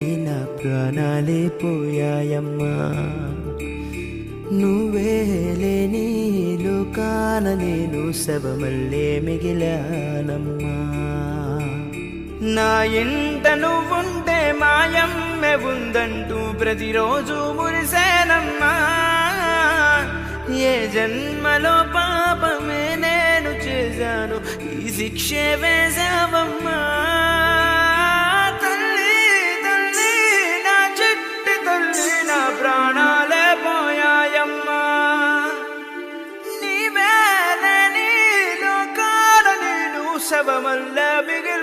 నా ప్రాణాలే పోయాయమ్మా. నువ్వే లేని లోకాన నేను శవమల్లే మిగిలానమ్మా. నా ఇంట నువ్వుంటే మాయమ్మె ఉందంటూ ప్రతిరోజు మురిసేనమ్మా. ఏ జన్మలో పాపమే నేను చేశాను ఈ శిక్షే వేశావమ్మా سببا لا بغير